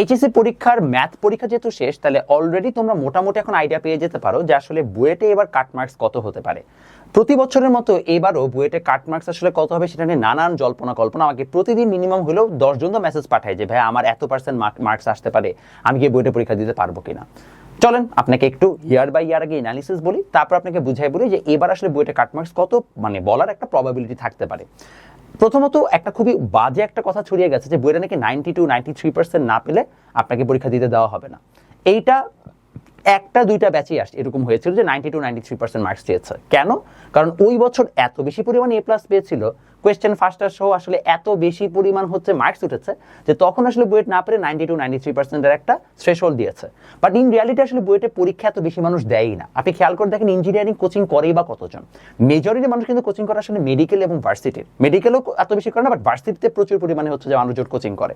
HSC পরীক্ষার math পরীক্ষা যেহেতু শেষ, তাহলে অলরেডি তোমরা মোটামুটি এখন আইডিয়া পেয়ে যেতে পারো যে আসলে বুয়েটে এবার কাট মার্কস কত হতে পারে। প্রতি বছরের মতো এবারও বুয়েটে কাট মার্কস আসলে কত হবে সেটা নিয়ে নানান জল্পনা কল্পনা। আমাকে প্রতিদিন মিনিমাম হলেও দশজন তো মেসেজ পাঠায় যে, ভাই, আমার এত পার্সেন্ট মার্কস আসতে পারে, আমি কি বুয়েটে পরীক্ষা দিতে পারব কিনা? চলেন, আপনাকে একটু ইয়ার বাই ইয়ার আগে অ্যানালিসিস বলি, তারপর আপনাকে বুঝাই বলি যে এবার আসলে বুয়েটে কাট মার্কস কত মানে বলার একটা প্রবাবিলিটি থাকতে পারে। প্রথমত একটা খুবই বাজে একটা কথা ছড়িয়ে গেছে যে বইটা নাকি ninety two ninety three percent না পেলে আপনাকে পরীক্ষা দিতে দেওয়া হবে না। এইটা একটা, দুইটা ব্যাচই আসছে, এরকম হয়েছিল যে ninety two ninety three percent marks চেয়েছে কেন? কারণ ওই বছর এত বেশি পরিমাণে এ প্লাস পেয়েছিল কোয়েশ্চেন ফার্স্টার সহ আসলে এত বেশি পরিমাণ হচ্ছে মার্কস উঠেছে যে তখন আসলে বুয়েট না পেরে নাইনটি টু নাইনটি থ্রি পার্সেন্টের একটা থ্রেশহোল্ড দিয়েছে। বাট ইন রিয়ালিটি আসলে বুয়েটে পরীক্ষা এত বেশি মানুষ দেয়ই না। আপনি খেয়াল করে দেখেন ইঞ্জিনিয়ারিং কোচিং করেই বা কতজন। মেজরিটি মানুষ কিন্তু কোচিং করে আসলে মেডিকেল এবং ভার্সিটির মেডিকেলও এত বেশি করে না বাট ভার্সিটিতে প্রচুর পরিমাণে হচ্ছে যে মানুষজন কোচিং করে।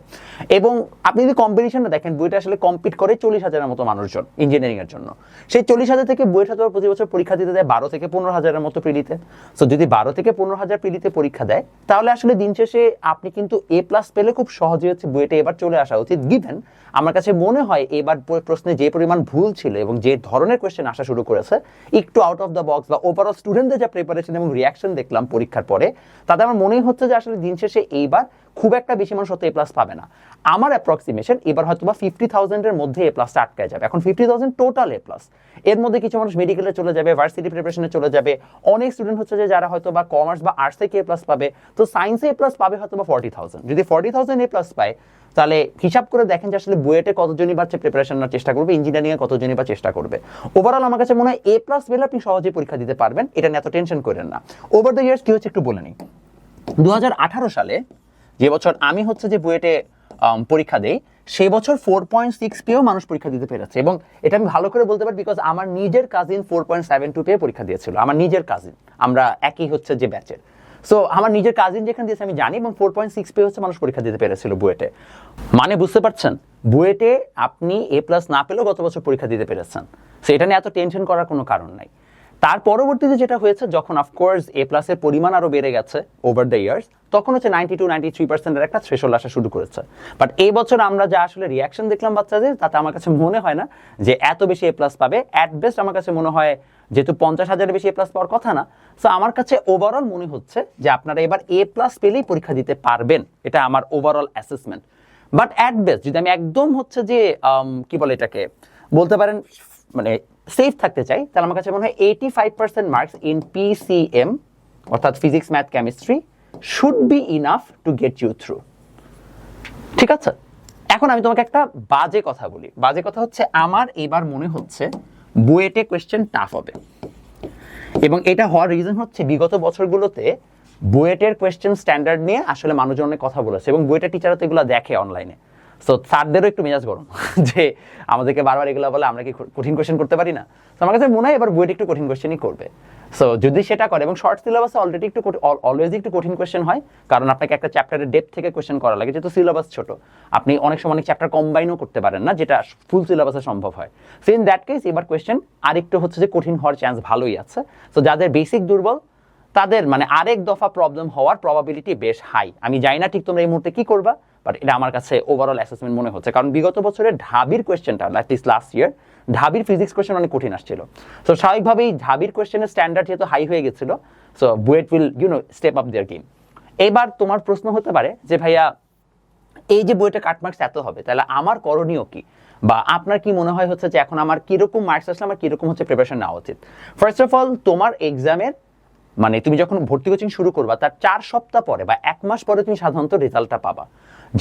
এবং আপনি যদি কম্পিটিশনটা দেখেন, বুয়েটে আসলে কম্পিট করে চল্লিশ হাজারের মতো মানুষজন ইঞ্জিনিয়ারিং এর জন্য। সেই চল্লিশ হাজার থেকে বুয়েট হাজার প্রতি বছর পরীক্ষা দিতে দেয় বারো থেকে পনেরো হাজারের মতো প্রিলিতে সো যদি বারো থেকে পনেরো হাজার প্রিলিতে পরীক্ষা দেয় তাহলে আসলে দিন শেষে আপনি কিন্তু এ প্লাস পেলে খুব সহজে হচ্ছে বুয়েটে এবার চলে আসা উচিত। গিভেন আমার কাছে মনে হয় এবার প্রশ্নে যে পরিমাণ ভুল ছিল এবং যে ধরনের কোয়েশ্চেন আসা শুরু করেছে, একটু আউট অফ দ্য বক্স বা ওভারঅল স্টুডেন্টদের যা প্রিপারেশন এবং রিয়াকশন দেখলাম পরীক্ষার পরে, তাতে আমার মনেই হচ্ছে যে আসলে দিন শেষে এইবার খুব একটা বেশি মানুষ হয়তো এ প্লাস পাবে না। আমার অ্যাপ্রক্সিমেশন এবার হয়তো বা ফিফটি থাউজেন্ডের মধ্যে এ প্লাসটা আটকায় যাবে। এখন fifty thousand total A plus এর মধ্যে কিছু মানুষ মেডিকেলে চলে যাবে ভার্সিটি প্রিপারেশনে চলে যাবে। অনেক স্টুডেন্ট হচ্ছে যে যারা হয়তো বা কমার্স বা আর্টস থেকে এ প্লাস পাবে। তো সায়েন্সে এ প্লাস পাবে হয়তো বা ফর্টি থাউজেন্ড যদি ফর্টি থাউজেন্ড এ প্লাস পায়, তাহলে হিসাব করে দেখেন যে আসলে বুয়েটে কতজনই বাচ্চা প্রিপারেশন নেওয়ার চেষ্টা করবে ইঞ্জিনিয়ারিং এ কতজনই বা চেষ্টা করবে। ওভারঅল আমার কাছে মনে হয় এ প্লাস পেলে আপনি সহজেই পরীক্ষা দিতে পারবেন। এটা নিয়ে এত টেনশন করেন না। ওভার দ্য ইয়ার্স কি হচ্ছে একটু বলে নিই। দু সালে যে বছর আমি হচ্ছে যে বুয়েটে পরীক্ষা দেই, সেই বছর ফোর পয়েন্ট সিক্স পেয়েও মানুষ পরীক্ষা দিতে পেরেছে। এবং এটা আমি ভালো করে বলতে পারি বিকজ আমার নিজের cousin four point seven two পেয়ে পরীক্ষা দিয়েছিল। আমার নিজের কাজিন আমরা একই হচ্ছে যে ব্যাচের সো আমার নিজের কাজিন যেখানে দিয়েছে, আমি জানি, এবং ফোর পয়েন্ট সিক্স পেয়ে হচ্ছে মানুষ পরীক্ষা দিতে পেরেছিল বুয়েটে। মানে বুঝতে পারছেন? বুয়েটে আপনি এ প্লাস না পেলেও গত বছর পরীক্ষা দিতে পেরেছেন। সো এটা নিয়ে এত টেনশন করার কোনো কারণ নাই। তার পরবর্তীতে যেটা হয়েছে, যখন অফকোর্স এ প্লাসের পরিমাণ আরও বেড়ে গেছে ওভার দ্য ইয়ার্স তখন হচ্ছে নাইনটি টু নাইনটি থ্রি পার্সেন্টের একটা থ্রেশল আসা শুরু করেছে। বাট এই বছর আমরা যা আসলে রিয়াকশন দেখলাম বাচ্চাদের, তাতে আমার কাছে মনে হয় না যে এত বেশি এ প্লাস পাবে। অ্যাট বেস্ট আমার কাছে মনে হয় যেহেতু পঞ্চাশ হাজারের বেশি এ প্লাস পাওয়ার কথা না সো আমার কাছে ওভারঅল মনে হচ্ছে যে আপনারা এবার এ প্লাস পেলেই পরীক্ষা দিতে পারবেন। এটা আমার overall assessment but at best যদি আমি একদম হচ্ছে যে কি বলে এটাকে, বলতে পারেন মানে সেফ থাকতে চাই, তাহলে আমার কাছে মনে হয় eighty five percent marks in PCM অর্থাৎ physics math chemistry should be enough to get you through ঠিক আছে? এখন আমি তোমাকে একটা বাজে কথা বলি। বাজে কথা হচ্ছে, আমার এবার মনে হচ্ছে বুয়েটে কোয়েশ্চেন টাফ হবে। এবং এটা হওয়ার রিজন হচ্ছে, বিগত বছরগুলোতে বুয়েটের কোয়েশ্চেন স্ট্যান্ডার্ড নিয়ে আসলে মানুষজন অনেক কথা বলেছে, এবং বুয়েটের টিচাররা তো এগুলো দেখে অনলাইনে সো স্যারদেরও একটু মেজাজ গরম। যে আমাদেরকে বারবার এগুলো বলে, আমরা কি কঠিন কোয়েশ্চেন করতে পারি না? তো আমার কাছে মনে হয় এবার বুয়েট একটু কঠিন কোয়েশ্চেনই করবে। সো যদি সেটা করে, এবং শর্ট সিলেবাসে অলরেডি একটু অলওয়েজ একটু কঠিন কোয়েশ্চেন হয়, কারণ আপনাকে একটা চ্যাপ্টারের ডেপ থেকে কোয়েশ্চেন করা লাগে, যেহেতু সিলেবাস ছোট। আপনি অনেক সময় অনেক চ্যাপ্টার কম্বাইনও করতে পারেন না, যেটা ফুল সিলেবাসে সম্ভব হয়। সো ইন দ্যাট কেস এবার কোয়েশ্চেন আরেকটু হচ্ছে যে কঠিন হওয়ার চান্স ভালোই আছে। সো যাদের বেসিক দুর্বল, তাদের মানে আরেক দফা প্রবলেম হওয়ার প্রবাবিলিটি বেশ হাই আমি জানি না ঠিক তোমরা এই মুহূর্তে কি করবা বাট এটা আমার কাছে ওভারঅল অ্যাসেসমেন্ট মনে হচ্ছে। কারণ বিগত বছরের ঢাবির কোয়েশ্চেনটা অ্যাটলিস্ট লাস্ট ইয়ার ঢাবির ফিজিক্স কোয়েশ্চেন অনেক কঠিন আসছিল। সো স্বাভাবিকভাবেই ঢাবির কোয়েশ্চেনের স্ট্যান্ডার্ড যেহেতু হাই হয়ে গেছিল so BUET will you know step up their game এবার তোমার প্রশ্ন হতে পারে যে, ভাইয়া, এই যে বইটা কাটমার্কস এত হবে, তাহলে আমার করণীয় কি? বা আপনার কি মনে হয় হচ্ছে যে, এখন আমার কীরকম মার্কস আসলে আমার কীরকম হচ্ছে প্রিপারেশন নেওয়া উচিত? ফার্স্ট অফ অল তোমার এক্সামের মানে তুমি যখন ভর্তি কোচিং শুরু করবা, তার চার সপ্তাহ পরে বা এক মাস পরে তুমি সাধারণত রেজাল্টটা পাবা।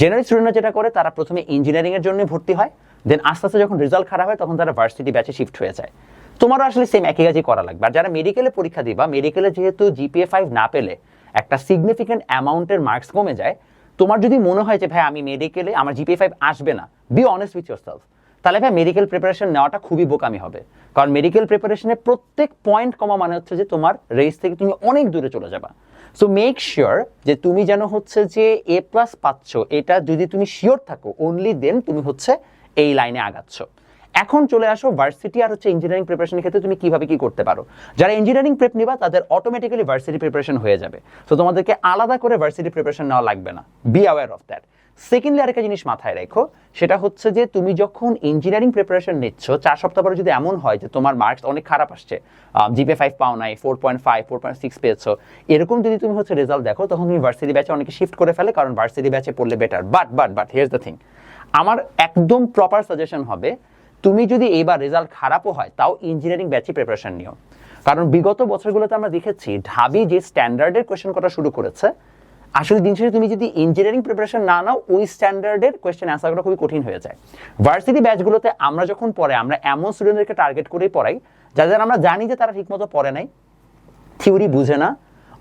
জেনারেল স্টুডেন্টরা যেটা করে, তারা প্রথমে ইঞ্জিনিয়ারিং এর জন্য ভর্তি হয় দেন আস্তে আস্তে যখন রেজাল্ট খারাপ হয়, তখন তারা ভার্সিটি ব্যাচে শিফট হয়ে যায়। তোমারও আসলে সেম একই কাজই করা লাগবে। আর যারা মেডিকেলে পরীক্ষা দিবা মেডিকেলে যেহেতু জিপিএ ফাইভ না পেলে একটা সিগনিফিকেন্ট অ্যামাউন্টের মার্কস কমে যায়, তোমার যদি মনে হয় যে, ভাই, আমি মেডিকেলে আমার জিপিএ ফাইভ আসবে না be honest with yourself তাহলে ভাই মেডিকেল প্রিপারেশন নেওয়াটা খুবই বোকামি হবে। কারণ মেডিকেল প্রিপারেশনের প্রত্যেক পয়েন্ট কমা মানে হচ্ছে যে তোমার রেস থেকে তুমি অনেক দূরে চলে যাবা। সো মেক শিওর যে তুমি যেন হচ্ছে যে এ প্লাস পাচ্ছ, এটা যদি তুমি শিওর থাকো অনলি দেন তুমি হচ্ছে এই লাইনে আগাচ্ছ। এখন চলে আসো ভার্সিটি আর হচ্ছে ইঞ্জিনিয়ারিং প্রিপারেশনের ক্ষেত্রে তুমি কীভাবে কি করতে পারো। যারা ইঞ্জিনিয়ারিং প্রেপ নিবা, তাদের অটোমেটিক্যালি ভার্সিটি প্রিপারেশন হয়ে যাবে। তো তোমাদেরকে আলাদা করে ভার্সিটি প্রিপারেশন নেওয়া লাগবে না। Be aware of that secondly আরেকটা জিনিস মাথায় রেখো, সেটা হচ্ছে যে তুমি যখন ইঞ্জিনিয়ারিং প্রিপারেশন নিচ্ছ, চার সপ্তাহ পরে যদি এমন হয় যে তোমার মার্কস অনেক খারাপ আসছে জিপে ফাইভ পাও নাই four point five four point six পেয়েছ, এরকম যদি তুমি হচ্ছে রেজাল্ট দেখো, তখন তুমি ভার্সিটি ব্যাচে অনেকে শিফট করে ফেলে, কারণ ভার্সিটি ব্যাচে পড়লে better but but but here's the thing আমার একদম প্রপার সাজেশন হবে তুমি যদি এবার রেজাল্ট খারাপও হয়, তাও ইঞ্জিনিয়ারিং ব্যাচে প্রিপারেশন নিও। কারণ বিগত বছরগুলোতে আমরা দেখেছি, ঢাবি যে স্ট্যান্ডার্ডের কোয়েশ্চেন করা শুরু করেছে, আসলে দিন শেষে তুমি যদি ইঞ্জিনিয়ারিং প্রিপারেশন না নাও, ওই স্ট্যান্ডার্ডের কোয়েশ্চেন অ্যান্সার করা খুবই কঠিন হয়ে যায়। ভার্সিটি ব্যাচগুলোতে আমরা যখন পড়ে আমরা এমন স্টুডেন্টদেরকে টার্গেট করেই পড়াই, যাদের আমরা জানি যে তারা ঠিকমতো পড়ে নাই থিওরি বুঝে না,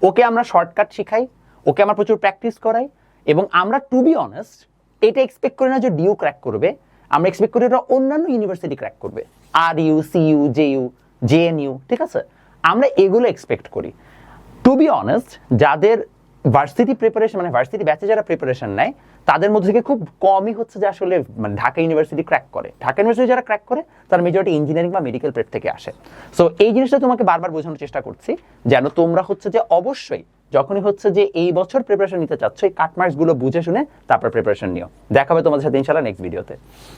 ওকে আমরা শর্টকাট শিখাই, ওকে আমরা প্রচুর প্র্যাকটিস করাই, এবং আমরা টু বি অনেস্ট এটা এক্সপেক্ট করি না যে ডিউ ক্র্যাক করবে আমরা এক্সপেক্ট করি ওরা অন্যান্য ইউনিভার্সিটি ক্র্যাক করবে। R U C U J U J N U ঠিক আছে? আমরা এগুলো এক্সপেক্ট করি। টু বি অনেস্ট যাদের ভার্সিটি প্রিপারেশন মানে ভার্সিটি ব্যাচে যারা প্রিপারেশন নেয়, তাদের মধ্যে থেকে খুব কমই হচ্ছে যে আসলে মানে ঢাকা ইউনিভার্সিটি ক্র্যাক করে। ঢাকা ইউনিভার্সিটি যারা ক্র্যাক করে, তার মেজরিটি ইঞ্জিনিয়ারিং বা মেডিকেল প্রেপ থেকে আসে। সো এই জিনিসটা তোমাকে বারবার বোঝানোর চেষ্টা করছি, যেন তোমরা হচ্ছে যে অবশ্যই, যখনই হচ্ছে যে এই বছর প্রিপারেশন নিতে চাচ্ছ, এই কাটমার্কসগুলো বুঝে শুনে তারপর প্রিপারেশন নিও। দেখাবে তোমাদের সাথে ইনশাল্লাহ নেক্সট ভিডিওতে